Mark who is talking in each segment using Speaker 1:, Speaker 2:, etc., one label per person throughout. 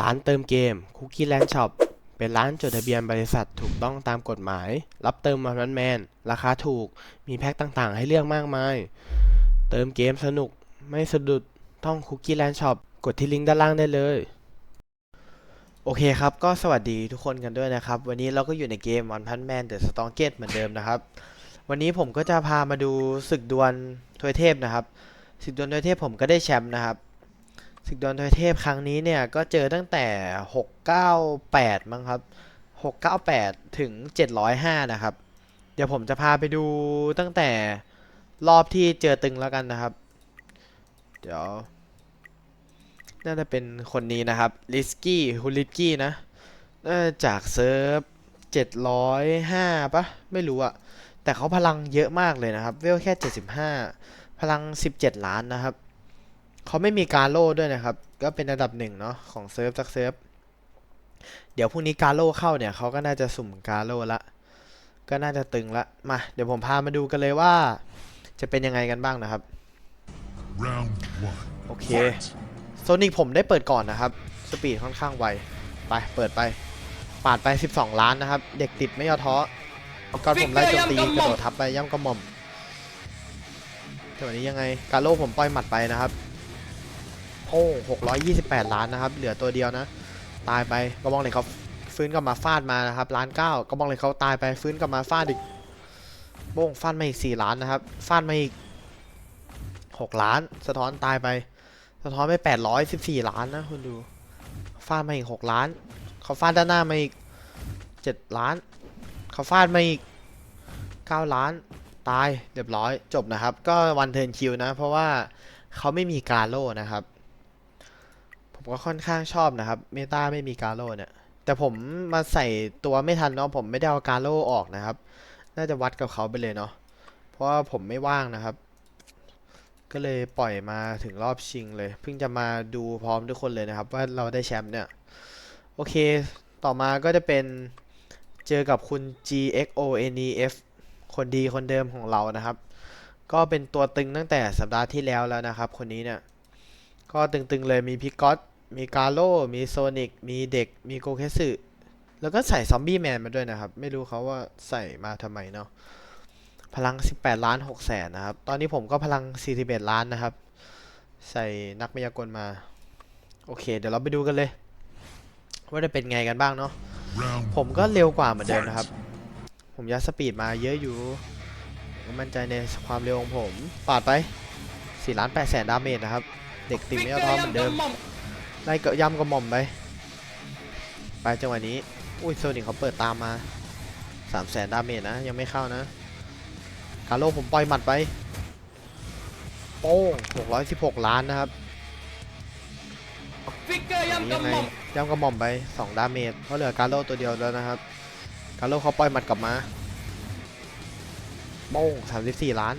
Speaker 1: ร้านเติมเกม Cookie Land Shop เป็นร้านจดทะเบียนบริษัทถูกต้องตามกฎหมาย รับเติมมาแมน ราคาถูก มีแพ็คต่างๆ ให้เลือกมากมาย เติมเกมสนุก ไม่สะดุด ต้อง Cookie Land Shop กดที่ลิงก์ด้านล่างได้เลย โอเคครับ ก็สวัสดีทุกคนกันด้วยนะครับ วันนี้เราก็อยู่ในเกม One Punch Man The Strong Gate เหมือนเดิมนะครับ วันนี้ผมก็จะพามาดูศึกดวลทวยเทพนะครับ ศึกดวลทวยเทพผมก็ได้แชมป์นะครับ ศึกดวลทวยเทพครั้งนี้เนี่ยก็เจอตั้งแต่ 698 มั้งครับ 698 ถึง 705 นะครับ เดี๋ยวผมจะพาไปดูตั้งแต่รอบที่เจอตึงแล้วกันนะครับ เดี๋ยว น่าจะเป็นคนนี้นะครับลิสกี้ฮูลิสกี้นะจะจากเซิร์ฟ 705ปะไม่รู้อะแต่เขาพลังเยอะมากเลยนะครับ เวลแค่ 75 พลัง 17 ล้านนะครับ เขาไม่มีการโล่ด้วยนะครับ ก็เป็นระดับหนึ่งเนาะของเซิร์ฟสักเซิร์ฟ เดี๋ยวพรุ่งนี้การโล่เข้าเนี่ยเขาก็น่าจะสุ่มการโล่ละ ก็น่าจะตึงละ มา เดี๋ยวผมพามาดูกันเลยว่า จะเป็นยังไงกันบ้างนะครับ โอเค โซนิกผมได้เปิดก่อนนะครับ สปีดค่อนข้างไว ไป เปิดไป ปาดไป 12 ล้านนะครับ เด็กติดไม่ย่อท้อก่อนผมไล่โจมตีกระโดดทับไปย่ำกระหม่อมแต่วันนี้ยังไง กาโลผมปล่อยหมัดไปนะครับ อ้628 ล้านนะครับ เหลือตัวเดียวนะ ตายไปกระบองเหล็กเขาฟื้นกลับมาฟาดมานะครับล้านเก้ากระบองเหล็กเขาตายไปฟื้นกลับมาฟาดอีกโบ้งฟาดมาอีก4ล้านนะครับฟาดมาอีก 6 ล้าน สะท้อนตายไป สะท้อนไป 814 ล้านนะคุณดูฟาดมาอีก 6 ล้าน เขาฟาดด้านหน้ามาอีก 7 ล้าน เขาฟาดมาอีก 9 ล้านตายเรียบร้อยจบนะครับ ก็วันเทิร์นคิวนะ เพราะว่าเขาไม่มีการโล่นะครับ ก็ค่อนข้างชอบนะครับ เมตาไม่มีการโล่เนี่ย แต่ผมมาใส่ตัวไม่ทันเนาะผมไม่ได้เอาการโล่ออกนะครับ น่าจะวัดกับเขาไปเลยเนาะเพราะว่าผมไม่ว่างนะครับ ก็เลยปล่อยมาถึงรอบชิงเลย เพิ่งจะมาดูพร้อมทุกคนเลยนะครับ ว่าเราได้แชมป์เนี่ย โอเค ต่อมาก็จะเป็นเจอกับคุณ GXONEF คนดีคนเดิมของเรานะครับ ก็เป็นตัวตึงตั้งแต่สัปดาห์ที่แล้วแล้วนะครับ คนนี้เนี่ย ก็ตึงๆเลยมีพิกอต มีกาโลมีโซนิกมีเด็ก มีโกเคสึ แล้วก็ใส่ซอมบี้แมนมาด้วยนะครับ ไม่รู้เขาว่าใส่มาทำไมเนาะ พลัง 18 ล้าน6แสนนะครับ ตอนนี้ผมก็พลัง 41 ล้านนะครับ ใส่นักมายากลมา โอเค เดี๋ยวเราไปดูกันเลย ว่าจะเป็นไงกันบ้างเนาะ
Speaker 2: Round
Speaker 1: ผมก็เร็วกว่าเหมือนเดิมนะครับ ผมยัดสปีดมาเยอะอยู่ผมมั่นใจในความเร็วของผม ปาดไป 4 ล้าน8แสนดาเมจนะครับ เด็กติดไม่ย่อท้อเหมือนเดิม ไล่เกาะย่ำกระหม่อมไป ไปจังหวะนี้ อุ้ยโซนิกเขาเปิดตามมา3แสนดาเมจนะ ยังไม่เข้านะ คาโลผมปล่อยหมัดไป โป้ง616 ล้านนะครับ
Speaker 3: ฟิกเกอร์
Speaker 1: อันนี้
Speaker 3: ย่ำ
Speaker 1: ยังไง
Speaker 3: กำหม่อม
Speaker 1: ย่ำกระหม่อมไป2ดาเมจเพราะเหลือคาโลตัวเดียวแล้วนะครับ คาโลเขาปล่อยหมัดกลับมาโป้ง34 ล้าน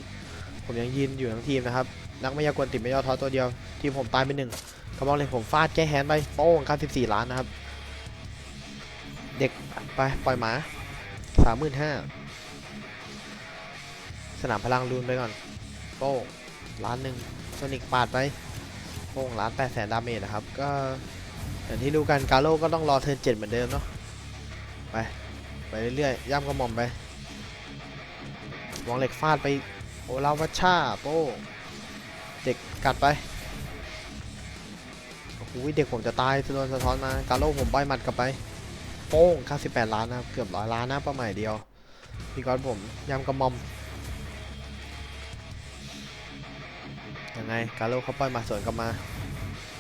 Speaker 1: ผมยังยืนอยู่ทั้งทีมนะครับ นักมายากลติดไม่ย่อท้อตัวเดียว ทีมผมตายไปหนึ่งกระบอกเลยผมฟาดแก้แฮนไปโป้ง94ล้านนะครับ เด็กไปปล่อยหมา 35,000สนามพลังรูนไปก่อน โป้งล้านหนึ่งโซนิกปาดไปโป้งล้านแปดแสนดาเมจนะครับ ก็อย่างที่รู้กันกาโลก็ต้องรอเทิร์นเจ็ดเหมือนเดิมเนาะไป ไปเรื่อยๆย่ำกระหม่อมไปวางเหล็กฟาดไป โอลาวัชชาโป้เด็กกัดไปโอ้โหเด็กผมจะตายโดนสะท้อนมาการโลผมปล่อยหมัดกลับไป โป้ง98ล้านนะเกือบร้อยล้านนะป้าหมายเดียวพี่ก๊อตผมยำกระมอมยังไงการโลเขาปล่อยมาสวนกลับมา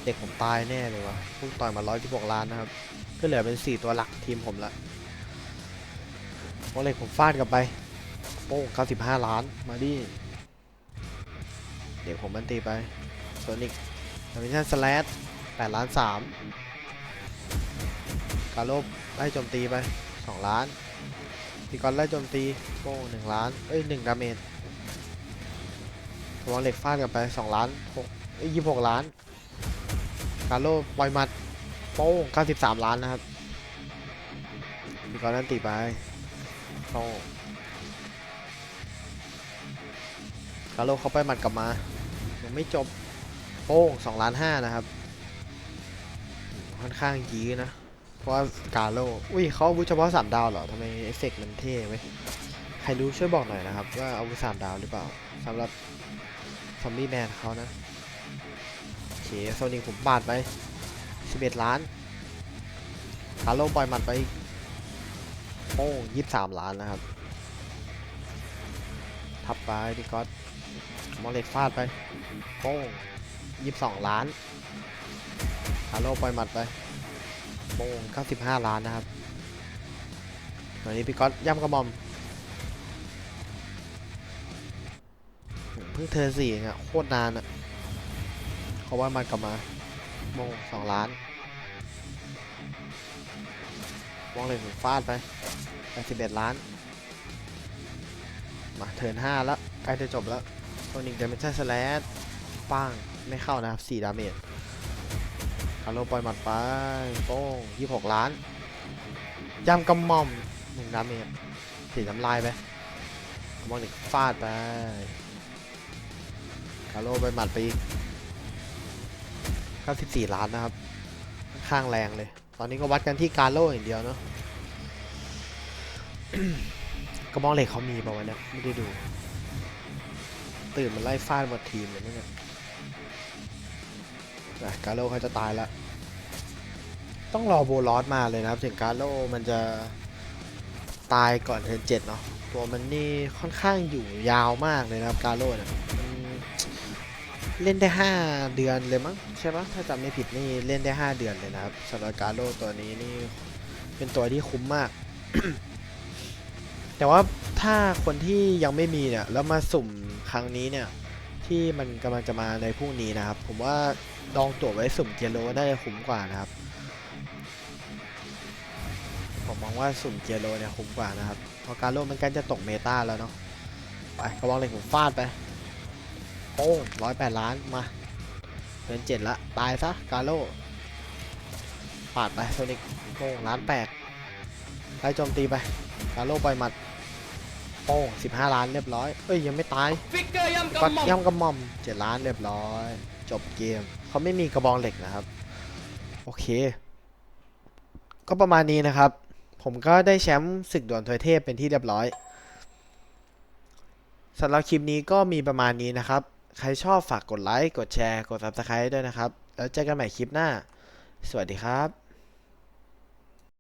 Speaker 1: เด็กผมตายแน่เลยวะพุ่งต่อยมา116ล้านนะครับก็เหลือเป็น4ตัวหลักทีมผมละโอเล็กผมฟาดกลับไป โป้ง95 ล้าน มาดิ เด็กผมมันตีไป โซนิกดามิชันสแลช8ล้าน 3 กาโลไล่โจมตีไป 2 ล้านพี่กอนไล่โจมตี โป้ง1ล้าน เอ้ย 1 ดาเมจระวังเหล็กฟาดกลับไป 2 ล้าน6เอ้ย26 ล้าน กาโลปล่อยมัด โป้ง93 ล้านนะครับพี่กอนนั่นตีไปโป้ง กาโลเขาไปหมัดกลับมายังไม่จบโป้ง2ล้าน5นะครับ ค่อนข้างยี้นะ เพราะว่ากาโลอุ้ยเขาอาวุธเฉพาะสามดาวเหรอทำไมเอฟเฟกต์มันเท่ไหมใครรู้ช่วยบอกหน่อยนะครับ ว่าอาวุธสามดาวหรือเปล่าสำหรับซอมบี้แมนเขานะโอเคโซนิกผมปาดไป11ล้านคาโลปล่อยหมัดไปโอ้ยี่สามล้านนะครับ ทับไปพี่ก๊อตมอเล็กฟาดไปโป้งยี่สองล้านคาโลปล่อยหมัดไปโป้งเก้าสิบห้าล้านนะครับตอนนี้พี่ก๊อตย่ำกระหมอมเพิ่งเทิร์สี่องอะโคตรนานอะเขาว่ามันกลับมาโมงสองล้านมองเลยผมฟาดไปแปดสิบเอ็ดล้าน มาเทิร์นห้าแล้วใกล้จะจบแล้วโซนิกเดเมนชั่นสแลชป้างไม่เข้านะครับ4ดาเมจคาร์โลปล่อยหมัดไปโป้ง26ล้านยำกำหม่อม1ดาเมจสีน้ำลายไปมองเด็กฟาดไปคาร์โลไปหมัดไปอีก94 ล้านนะครับ ข้างแรงเลย ตอนนี้ก็วัดกันที่การโลอย่างเดียวเนาะ ระบองเหล็กเขามีป่าวะเนี่ยไม่ได้ดู ตื่นมันไล่ฟาดหมดทีมเลยเนี่ยนะกาโลเขาจะตายแล้ว ต้องรอโบลอสมาเลยนะครับ ถึงกาโลมันจะตายก่อนเทิร์นเจ็ดเนาะตัวมันนี่ค่อนข้างอยู่ยาวมากเลยนะครับกาโลเนี่ยเล่นได้ 5 เดือนเลยมั้งใช่ปะถ้าจำไม่ผิดนี่เล่นได้ 5 เดือนเลยนะครับสำหรับกาโลตัวนี้นี่เป็นตัวที่คุ้มมาก แต่ว่าถ้าคนที่ยังไม่มีเนี่ยแล้วมาสุ่มครั้งนี้เนี่ยที่มันกำลังจะมาในพรุ่งนี้นะครับ ผมว่าลองตั๋วไว้สุ่มเกียโลน่าจะคุ้มกว่านะครับ ผมมองว่าสุ่มเกียโลเนี่ยคุ้มกว่านะครับเพราะการโลมันกล้จะตกเมตาแล้วเนาะไปกระบอกเหล็กผมฟาดไปโอ้ร้อยแปดล้านมาเป็นเจ็ดละตายซะกาโลปาดไปโซนิกโป้งล้านแปดไล่โจมตีไปกาโลปล่อยหมัด โป้ง15 ล้านเรียบร้อย เอ้ยยังไม่ตาย
Speaker 3: กเกอร์ย่ำ
Speaker 1: ก็
Speaker 3: มอม
Speaker 1: กระหม่อม7ล้านเรียบร้อย จบเกมเขาไม่มีกระบองเหล็กนะครับ โอเค ก็ประมาณนี้นะครับ ผมก็ได้แชมป์ศึกดวลทวยเทพเป็นที่เรียบร้อยสำหรับคลิปนี้ก็มีประมาณนี้นะครับ ใครชอบฝากกดไลค์ กดแชร์ กด Subscribe ด้วยนะครับ แล้วเจอกันใหม่คลิปหน้า สวัสดีครับ